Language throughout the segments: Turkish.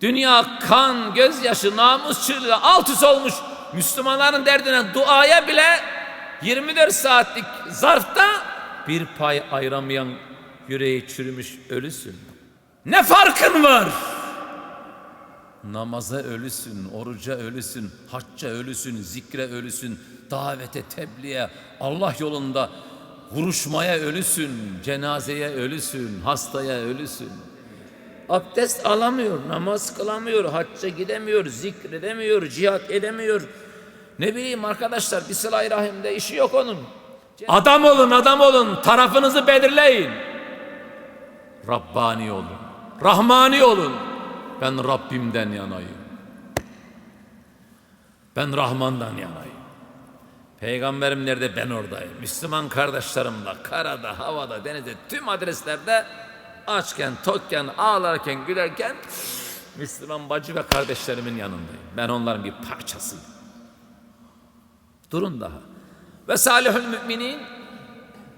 Dünya kan, gözyaşı, namus çığlığı alt üst olmuş. Müslümanların derdine duaya bile 24 saatlik zarfta bir pay ayıramayan yüreği çürümüş ölüsün. Ne farkın var? Namaza ölüsün, oruca ölüsün, hacca ölüsün, zikre ölüsün, davete, tebliğe, Allah yolunda vuruşmaya ölüsün, cenazeye ölüsün, hastaya ölüsün. Abdest alamıyor, namaz kılamıyor, hacca gidemiyor, zikredemiyor, cihat edemiyor. Ne bileyim arkadaşlar bir sıla rahimde işi yok onun. Adam olun, adam olun, tarafınızı belirleyin. Rabbani olun, Rahmani olun. Ben Rabbimden yanayım. Ben Rahman'dan yanayım. Peygamberim nerede ben oradayım. Müslüman kardeşlerimle karada, havada, denizde tüm adreslerde açken, tokken, ağlarken, gülerken Müslüman bacı ve kardeşlerimin yanındayım. Ben onların bir parçasıyım. Durun daha. Ve salihül müminin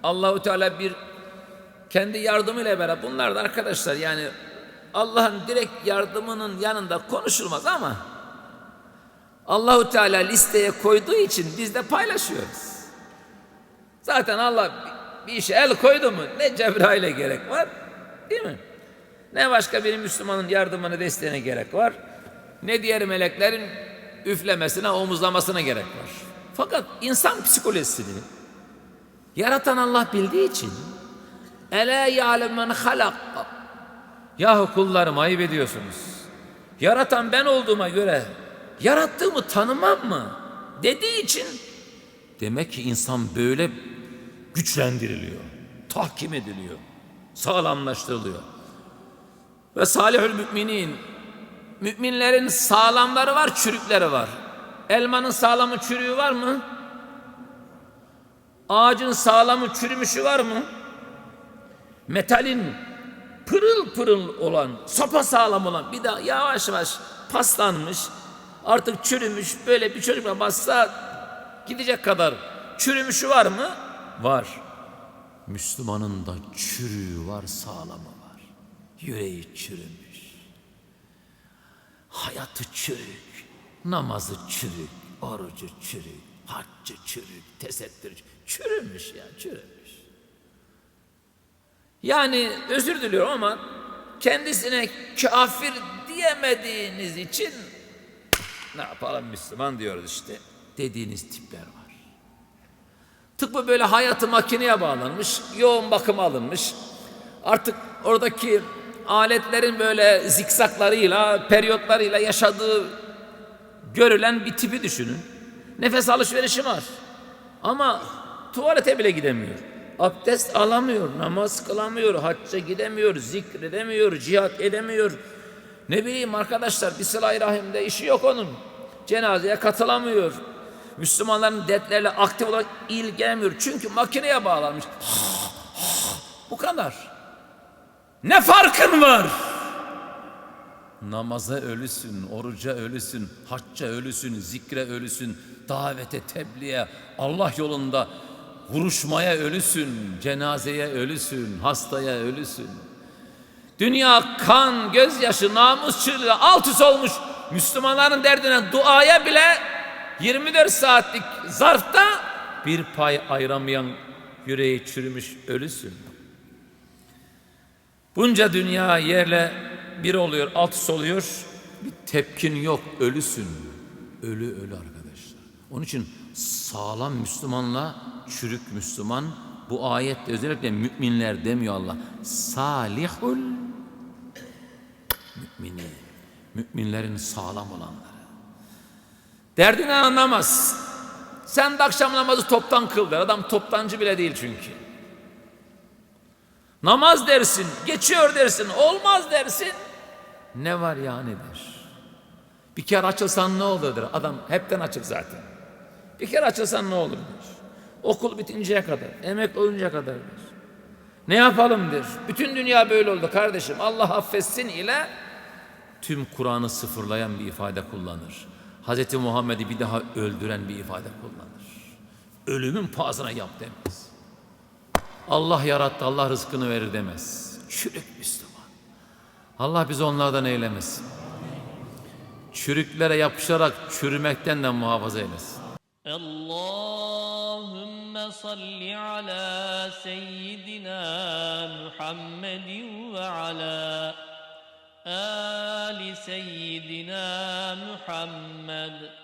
Allahu Teala bir kendi yardımıyla beraber bunlar da arkadaşlar yani Allah'ın direkt yardımının yanında konuşulmaz ama Allahu Teala listeye koyduğu için biz de paylaşıyoruz. Zaten Allah bir işe el koydu mu ne Cebrail'e gerek var değil mi? Ne başka bir Müslümanın yardımına desteğine gerek var ne diğer meleklerin üflemesine omuzlamasına gerek var. Fakat insan psikolojisini yaratan Allah bildiği için Ele ya'lem men halak Yahu kullarım ayıp ediyorsunuz. Yaratan ben olduğuma göre yarattığımı tanımam mı? Dediği için demek ki insan böyle güçlendiriliyor, tahkim ediliyor, sağlamlaştırılıyor. Ve salihül müminin müminlerin sağlamları var, çürükleri var. Elmanın sağlamı çürüğü var mı? Ağacın sağlamı çürümüşü var mı? Metalin pırıl pırıl olan, sopa sağlam olan bir daha yavaş yavaş paslanmış, artık çürümüş, böyle bir çocukla bassa gidecek kadar çürümüşü var mı? Var. Müslümanın da çürüğü var, sağlamı var. Yüreği çürümüş. Hayatı çürük, namazı çürük, orucu çürük, haccı çürük, tesettür çürümüş ya, çürümüş. Yani özür diliyorum ama kendisine kafir diyemediğiniz için ne yapalım Müslüman diyoruz işte dediğiniz tipler var. Tıpkı böyle hayatı makineye bağlanmış, yoğun bakım alınmış. Artık oradaki aletlerin böyle zikzaklarıyla, periyotlarıyla yaşadığı görülen bir tipi düşünün. Nefes alışverişi var. Ama tuvalete bile gidemiyor. Abdest alamıyor, namaz kılamıyor, hacca gidemiyor, zikredemiyor, cihat edemiyor. Ne bileyim arkadaşlar bir sıla rahimde işi yok onun. Cenazeye katılamıyor. Müslümanların dertleriyle aktif olarak ilgilenmiyor. Çünkü makineye bağlanmış. Bu kadar. Ne farkın var? Namaza ölüsün, oruca ölüsün, hacca ölüsün, zikre ölüsün, davete, tebliğe, Allah yolunda vuruşmaya ölüsün, cenazeye ölüsün, hastaya ölüsün. Dünya kan, gözyaşı, namus çığlığı alt üst olmuş. Müslümanların derdine duaya bile 24 saatlik zarfta bir pay ayıramayan yüreği çürümüş ölüsün. Bunca dünya yerle bir oluyor, alt üst oluyor. Bir tepkin yok, ölüsün. Ölü ölü arkadaşlar. Onun için sağlam Müslümanla çürük Müslüman bu ayette özellikle müminler demiyor Allah. Salihul mümini. Müminlerin sağlam olanları. Derdini anlamaz. Sen de akşam namazı toptan kıl der. Adam toptancı bile değil çünkü. Namaz dersin, geçiyor dersin, olmaz dersin. Ne var yani der. Bir kere açılsan ne olur der. Adam hepten açık zaten. Bir kere açılsan ne olur der. Okul bitinceye kadar, emek oluncaya kadar der. Ne yapalım der. Bütün dünya böyle oldu kardeşim. Allah affetsin ile tüm Kur'an'ı sıfırlayan bir ifade kullanır. Hz. Muhammed'i bir daha öldüren bir ifade kullanır. Ölümün pahasına yap demez. Allah yarattı, Allah rızkını verir demez. Çürük Müslüman. Allah bizi onlardan eylemesin. Çürüklere yapışarak çürümekten de muhafaza eylesin. Allahümme salli ala seyyidina Muhammedin ve ala آل سيدنا محمد.